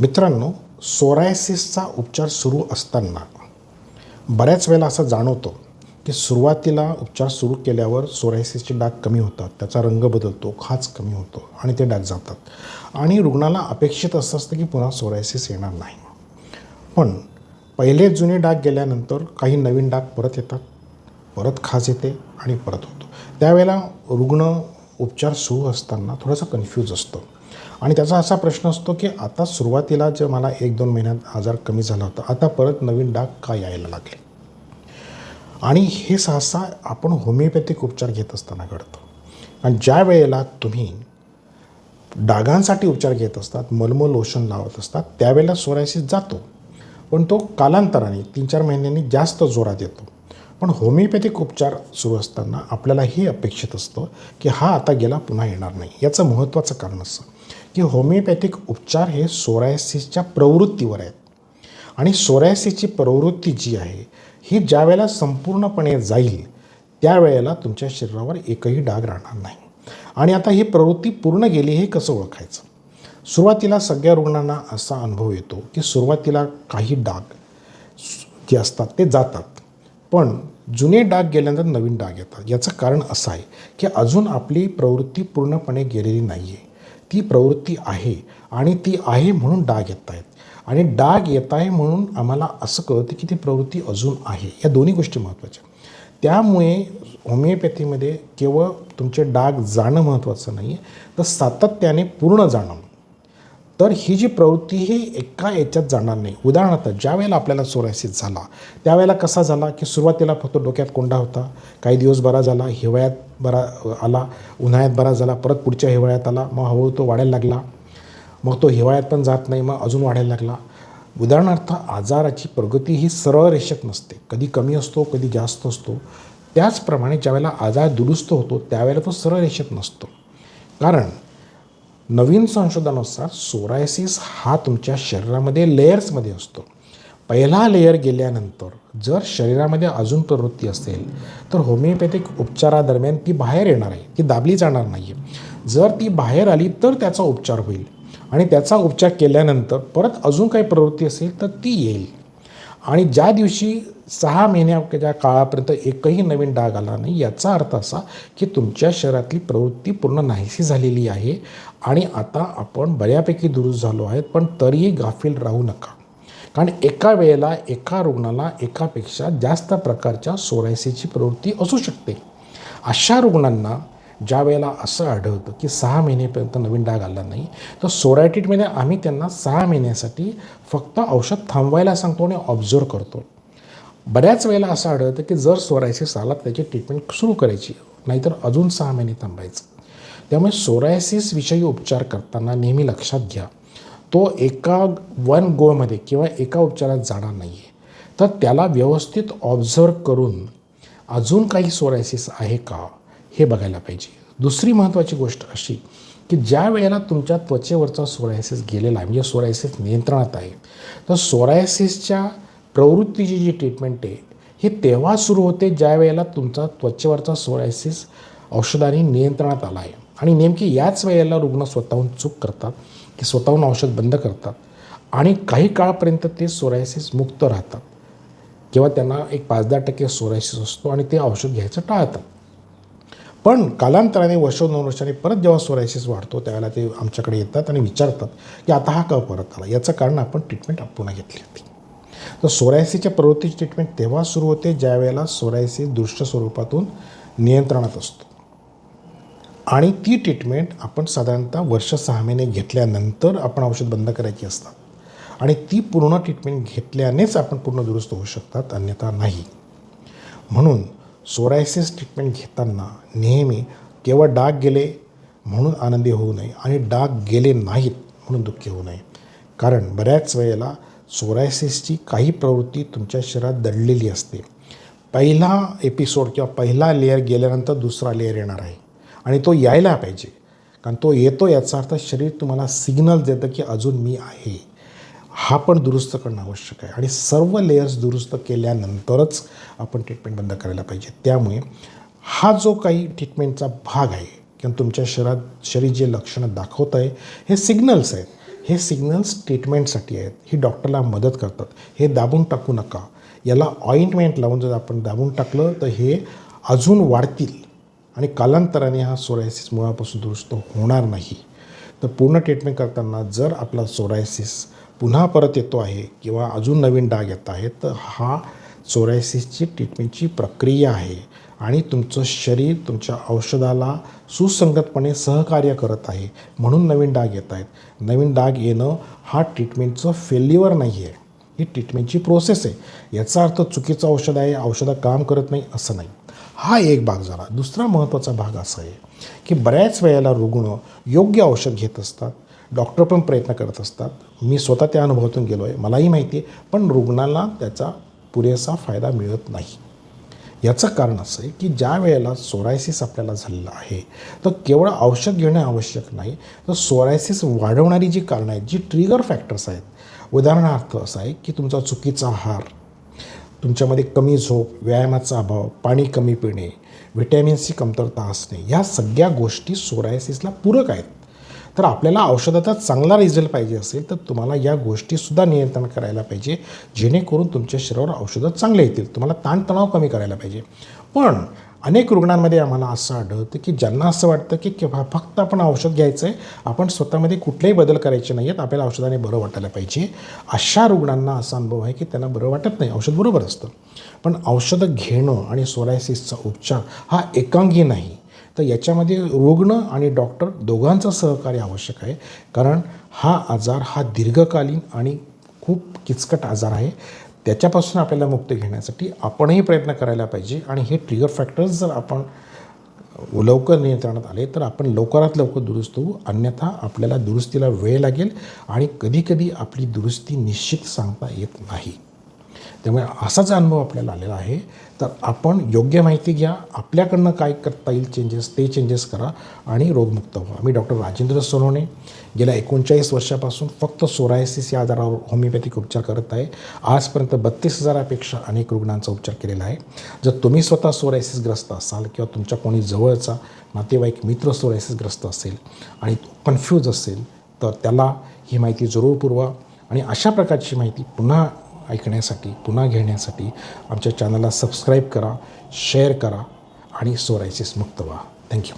मित्रांनो सोरायसिसचा उपचार सुरू असताना बऱ्याच वेळेला असं जाणवतं की सुरुवातीला उपचार सुरू केल्यावर सोरायसिसचे डाग कमी होतात त्याचा रंग बदलतो खाज कमी होतो आणि ते डाग जातात. आणि रुग्णाला अपेक्षित असं असतं की पुन्हा सोरायसिस येणार नाही. पण पहिले जुने डाग गेल्यानंतर काही नवीन डाग परत येतात परत खाज येते आणि परत होतो. त्यावेळेला रुग्ण उपचार सुरू असताना थोडासा कन्फ्यूज असतो. आणि त्याचा असा प्रश्न असतो की आता सुरुवातीला जे मला एक दोन महिन्यात आजार कमी झाला होता आता परत नवीन डाग का यायला लागले? आणि हे सहसा आपण होमिओपॅथिक उपचार घेत असताना घडतं. आणि ज्या वेळेला तुम्ही डागांसाठी उपचार घेत असतात मलमो लोशन लावत असतात त्यावेळेला सोरायसिस जातो. पण तो कालांतराने तीन चार महिन्यांनी जास्त जोरात येतो. पण होमिओपॅथिक उपचार सुरू असताना आपल्याला हे अपेक्षित असतं की हा आता गेला पुन्हा येणार नाही. याचं महत्त्वाचं कारण असं. की होमिओपॅथिक उपचार हे सोरायसिसच्या प्रवृत्तीवर आहेत. आणि सोरायसिसची प्रवृत्ती जी आहे ही ज्या वेळेला संपूर्णपणे जाईल त्यावेळेला तुमच्या शरीरावर एकही डाग राहणार नाही. आणि आता ही प्रवृत्ती पूर्ण गेली हे कसं ओळखायचं? सुरुवातीला सगळ्या रुग्णांना असा अनुभव येतो की सुरुवातीला काही डाग जे असतात ते जातात. पण जुने डाग गेल्यानंतर नवीन डाग येतात. याचं कारण असं आहे की अजून आपली प्रवृत्ती पूर्णपणे गेलेली नाही आहे ती प्रवृत्ती आहे आणि ती आहे म्हणून डाग येत आहेत. आणि डाग येत आहे म्हणून आम्हाला असं कळतं की ती प्रवृत्ती अजून आहे. या दोन्ही गोष्टी महत्त्वाच्या त्यामुळे होमिओपॅथीमध्ये केवळ तुमचे डाग जाणं महत्त्वाचं नाही आहे तर सातत्याने पूर्ण जाणं तर ही जी प्रवृत्ती ही एका याच्यात जाणार नाही. उदाहरणार्थ ज्यावेळेला आपल्याला सोरायसिस झाला त्यावेळेला कसा झाला की सुरुवातीला फक्त डोक्यात कोंडा होता काही दिवस बरा झाला हिवाळ्यात बरा आला उन्हाळ्यात बरा झाला परत पुढच्या हिवाळ्यात आला मग हळूहळू तो वाढायला लागला मग तो हिवाळ्यात पण जात नाही मग अजून वाढायला लागला. उदाहरणार्थ आजाराची प्रगती ही सरळ रेषेत नसते. कधी कमी असतो कधी जास्त असतो. त्याचप्रमाणे ज्यावेळेला आजार दुरुस्त होतो त्यावेळेला तो सरळ रेषेत नसतो. कारण नवीन संशोधनानुसार सोरायसिस हा तुमच्या शरीरामध्ये लेयर्समध्ये असतो. पहिला लेयर गेल्यानंतर जर शरीरामध्ये अजून प्रवृत्ती असेल तर होमिओपॅथिक उपचारादरम्यान ती बाहेर येणार आहे ती दाबली जाणार नाही आहे जर ती बाहेर आली तर त्याचा उपचार होईल. आणि त्याचा उपचार केल्यानंतर परत अजून काही प्रवृत्ती असेल तर ती येईल. आणि ज्या दिवशी सहा महिन्याच्या काळापर्यंत एकही नवीन डाग आला नाही याचा अर्थ असा की तुमच्या शरीरातली प्रवृत्ती पूर्ण नाहीशी झालेली आहे आणि आता आपण बऱ्यापैकी दुरुस्त झालो आहेत पण तरीही गाफील राहू नका. कारण एका वेळेला एका रुग्णाला एकापेक्षा जास्त प्रकारच्या सोरायसीची प्रवृत्ती असू शकते. अशा रुग्णांना ज्या वेळेला असं आढळतं की सहा महिनेपर्यंत नवीन डाग आला नाही तर सोरायटिटमध्ये आम्ही त्यांना सहा महिन्यासाठी फक्त औषध थांबवायला सांगतो आणि ऑब्झर्व करतो. बऱ्याच वेळेला असं आढळतं की जर सोरायसिस आला तर त्याची ट्रीटमेंट सुरू करायची नाहीतर अजून सहा महिने थांबायचं. त्यामुळे सोरायसिसविषयी उपचार करताना नेहमी लक्षात घ्या तो एका वन गोमध्ये किंवा एका उपचारात जाणार नाही आहे तर त्याला व्यवस्थित ऑब्झर्व करून अजून काही सोरायसिस आहे का? हे बघायला पाहिजे. दुसरी महत्त्वाची गोष्ट अशी की ज्या वेळेला तुमच्या त्वचेवरचा सोरायसिस गेलेला आहे म्हणजे सोरायसिस नियंत्रणात आहे तर सोरायसिसच्या प्रवृत्तीची जी ट्रीटमेंट आहे हे तेव्हा सुरू होते ज्या वेळेला तुमचा त्वचेवरचा सोरायसिस औषधाने नियंत्रणात आला आहे. आणि नेमकी याच वेळेला रुग्ण स्वतःहून चूक करतात की स्वतःहून औषध बंद करतात आणि काही काळापर्यंत ते सोरायसिस मुक्त राहतात. किंवा त्यांना एक पाच दहा टक्के सोरायसिस असतो आणि ते औषध घ्यायचं टाळतात. पण कालांतराने वर्ष परत जेव्हा सोरायसिस वाढतो त्यावेळेला ते आमच्याकडे येतात आणि विचारतात की आता हा का परत आला? याचं कारण आपण ट्रीटमेंट पुन्हा घेतली होती. तर सोरायसिसच्या प्रवृत्तीची ट्रीटमेंट तेव्हा सुरू होते ज्या वेळेला सोरायसिस दृश्य स्वरूपातून नियंत्रणात असतो. आणि ती ट्रीटमेंट आपण साधारणतः वर्ष सहा महिने घेतल्यानंतर आपण औषध बंद करायची असतात. आणि ती पूर्ण ट्रीटमेंट घेतल्यानेच आपण पूर्ण दुरुस्त होऊ शकतात अन्यथा नाही. म्हणून सोरायसिस ट्रीटमेंट घेताना नेहमी केवळ डाग गेले म्हणून आनंदी होऊ नये आणि डाग गेले नाहीत म्हणून दुःखी होऊ नये. कारण बऱ्याच वेळेला सोरायसिसची काही प्रवृत्ती तुमच्या शरीरात दडलेली असते. पहिला एपिसोड किंवा पहिला लेअर गेल्यानंतर दुसरा लेअर येणार आहे आणि तो यायला पाहिजे. कारण तो येतो याचा अर्थ शरीर तुम्हाला सिग्नल देतं की अजून मी आहे. हा पण दुरुस्त करणं आवश्यक आहे. आणि सर्व लेयर्स दुरुस्त केल्यानंतरच आपण ट्रीटमेंट बंद करायला पाहिजे. त्यामुळे हा जो काही ट्रीटमेंटचा भाग आहे किंवा तुमच्या शरीरात शरीर जे लक्षणं दाखवत आहे हे सिग्नल्स आहेत. हे सिग्नल्स ट्रीटमेंटसाठी आहेत. ही डॉक्टरला मदत करतात. हे दाबून टाकू नका. याला ऑइंटमेंट लावून जर आपण दाबून टाकलं तर हे अजून वाढतील. आणि कालांतराने हा सोरायसिस मुळापासून दुरुस्त होणार नाही. तर पूर्ण ट्रीटमेंट करताना जर आपला सोरायसिस पुन्हा परत येतो आहे किंवा अजून नवीन डाग येत आहेत तर हा सोरायसिसची ट्रीटमेंटची प्रक्रिया आहे. आणि तुमचं शरीर तुमच्या औषधाला सुसंगतपणे सहकार्य करत आहे म्हणून नवीन डाग येत आहेत. नवीन डाग येणं हा ट्रीटमेंटचं फेल्युअर नाही आहे ही ट्रीटमेंटची प्रोसेस आहे. याचा अर्थ चुकीचं औषध आहे औषधं काम करत नाही असं नाही. हा एक भाग झाला. दुसरा महत्त्वाचा भाग असा आहे की बऱ्याच वेळेला रुग्ण योग्य औषध घेत असतात डॉक्टर पण प्रयत्न करत असतात. मी स्वतः त्या अनुभवातून गेलो आहे मलाही माहिती आहे पण रुग्णाला त्याचा पुरेसा फायदा मिळत नाही. याचं कारण असं आहे की ज्या वेळेला सोरायसिस आपल्याला झालेलं आहे तर केवळ औषध घेणं आवश्यक नाही तर सोरायसिस वाढवणारी जी कारणं आहेत जी ट्रिगर फॅक्टर्स आहेत. उदाहरणार्थ असं आहे की तुमचा चुकीचा आहार तुमच्यामध्ये कमी झोप व्यायामाचा अभाव पाणी कमी पिणे व्हिटॅमिन सी कमतरता असणे ह्या सगळ्या गोष्टी सोरायसिसला पूरक आहेत. तर आपल्याला औषधाचा चांगला रिझल्ट पाहिजे असेल तर तुम्हाला या गोष्टीसुद्धा नियंत्रण करायला पाहिजे. जेणेकरून तुमच्या शरीरावर औषधं चांगले येतील. तुम्हाला ताणतणाव कमी करायला पाहिजे. पण अनेक रुग्णांमध्ये आम्हाला असं आढळतं की ज्यांना असं वाटतं की केव्हा फक्त आपण औषध घ्यायचं आहे आपण स्वतःमध्ये कुठलेही बदल करायचे नाही आहेत आपल्याला औषधाने बरं वाटायला पाहिजे. अशा रुग्णांना असा अनुभव आहे की त्यांना बरं वाटत नाही. औषध बरोबर असतं. पण औषधं घेणं आणि सोरायसिसचा उपचार हा एकांगी नाही. तर याच्यामध्ये रुग्ण आणि डॉक्टर दोघांचं सहकार्य आवश्यक आहे. कारण हा आजार हा दीर्घकालीन आणि खूप किचकट आजार आहे. त्याच्यापासून आपल्याला मुक्त घेण्यासाठी आपणही प्रयत्न करायला पाहिजे. आणि हे ट्रिगर फॅक्टर्स जर आपण लवकर नियंत्रणात आले तर आपण लवकरात लवकर दुरुस्त होऊ. अन्यथा आपल्याला दुरुस्तीला वेळ लागेल आणि कधीकधी आपली दुरुस्ती निश्चित सांगता येत नाही. त्यामुळे असाच अनुभव आपल्याला आलेला आहे. तर आपण योग्य माहिती घ्या आपल्याकडनं काय करता येईल चेंजेस ते चेंजेस करा आणि रोगमुक्त व्हा. मी डॉक्टर राजेंद्र सोनवणे गेल्या एकोणचाळीस वर्षापासून फक्त सोरायसिस या आजारावर होमिओपॅथिक उपचार करत आहे. आजपर्यंत बत्तीस हजारापेक्षा अनेक रुग्णांचा उपचार केलेला आहे. जर तुम्ही स्वतः सोरायसिसग्रस्त असाल किंवा तुमच्या कोणी जवळचा नातेवाईक मित्र सोरायसिसग्रस्त असेल आणि कन्फ्यूज असेल तर त्याला ही माहिती जरूर पुरवा आणि अशा प्रकारची माहिती पुन्हा ऐकण्यासाठी पुन्हा घेण्यासाठी आमच्या चॅनलला सबस्क्राईब करा शेअर करा आणि सोरायसिस मुक्त व्हा. थँक्यू